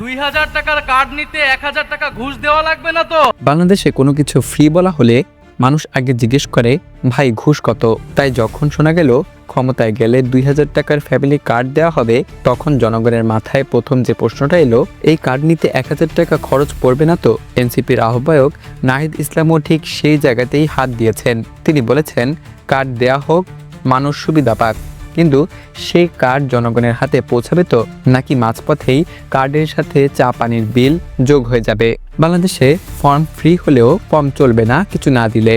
দুই হাজার টাকার কার্ড নিতে এক হাজার টাকা ঘুষ দেওয়া লাগবে না তো? বাংলাদেশে কোনো কিছু ফ্রি বলা হলে মানুষ আগে জিজ্ঞেস করে, ভাই, ঘুষ কত? তাই যখন শোনা গেল, ক্ষমতায় গেলে দুই হাজার টাকার ফ্যামিলি কার্ড দেওয়া হবে, তখন জনগণের মাথায় প্রথম যে প্রশ্নটা এলো, এই কার্ড নিতে এক হাজার টাকা খরচ পড়বে না তো? এনসিপির আহ্বায়ক নাহিদ ইসলামও ঠিক সেই জায়গাতেই হাত দিয়েছেন। তিনি বলেছেন কার্ড দেয়া হোক, মানুষ সুবিধা পাক। কিন্তু সেই কার্ড জনগণের হাতে পৌঁছাবে তো? নাকি মাঝপথেই কার্ডের সাথে চা পানির বিল যোগ হয়ে যাবে? বাংলাদেশে ফর্ম ফ্রি হলেও ফর্ম চলবে না কিছু না দিলে।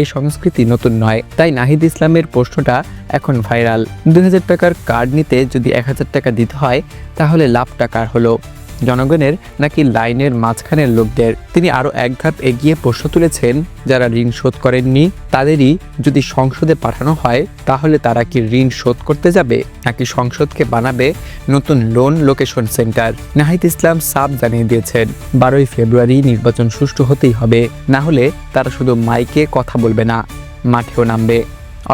এই সংস্কৃতি নতুন নয়, তাই নাহিদ ইসলামের প্রশ্নটা এখন ভাইরাল। দুই হাজার টাকার কার্ড নিতে যদি এক হাজার টাকা দিতে হয়, তাহলে লাভ টাকার হলো? জনগণের নাকি লাইনের মাঝখানের লোকদের। তিনি আরও এক ধাপ এগিয়ে প্রশ্ন তুলেছেন, যারা ঋণ শোধ করেননি, তাদেরই যদি সংসদে পাঠানো হয়, তাহলে তারা কি ঋণ শোধ করতে যাবে? নাকি সংসদকে বানাবে নতুন loan location centre? Nahid Islam sub জানিয়ে দিয়েছেন, বারোই ফেব্রুয়ারি নির্বাচন সুষ্ঠু হতেই হবে, না হলে তারা শুধু মাইকে কথা বলবে না, মাঠেও নামবে।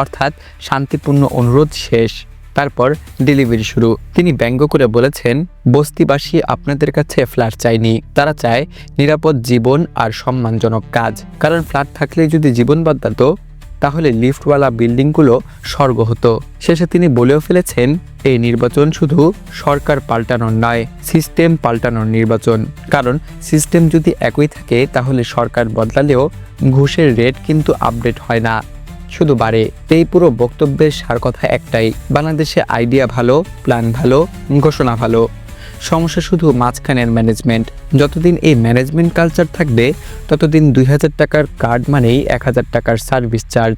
অর্থাৎ শান্তিপূর্ণ অনুরোধ শেষ। তারপর ডেলিভারি শুরু। তিনি ব্যঙ্গ করে বলেছেন, বস্তিবাসী আপনাদের কাছে ফ্ল্যাট চায়নি তারা চায় নিরাপদ জীবন আর সম্মানজনক কাজ। কারণ ফ্ল্যাট থাকলে যদি জীবন বদলাতো তাহলে লিফটওয়ালা বিল্ডিংগুলো স্বর্গ হতো। শেষে তিনি বলেও ফেলেছেন, এই নির্বাচন শুধু সরকার পাল্টানোর নয়, সিস্টেম পাল্টানোর নির্বাচন। কারণ সিস্টেম যদি একই থাকে, তাহলে সরকার বদলালেও ঘুষের রেট কিন্তু আপডেট হয় না। শুধু বাড়ে। এই পুরো বক্তব্যের সার কথা একটাই, বাংলাদেশে আইডিয়া ভালো প্ল্যান ভালো, ঘোষণা ভালো। সমস্যা শুধু মাঝখানের ম্যানেজমেন্ট যতদিন এই ম্যানেজমেন্ট কালচার থাকবে, ততদিন দুই হাজার টাকার কার্ড মানেই এক হাজার টাকার সার্ভিস চার্জ